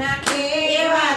નાખે એવા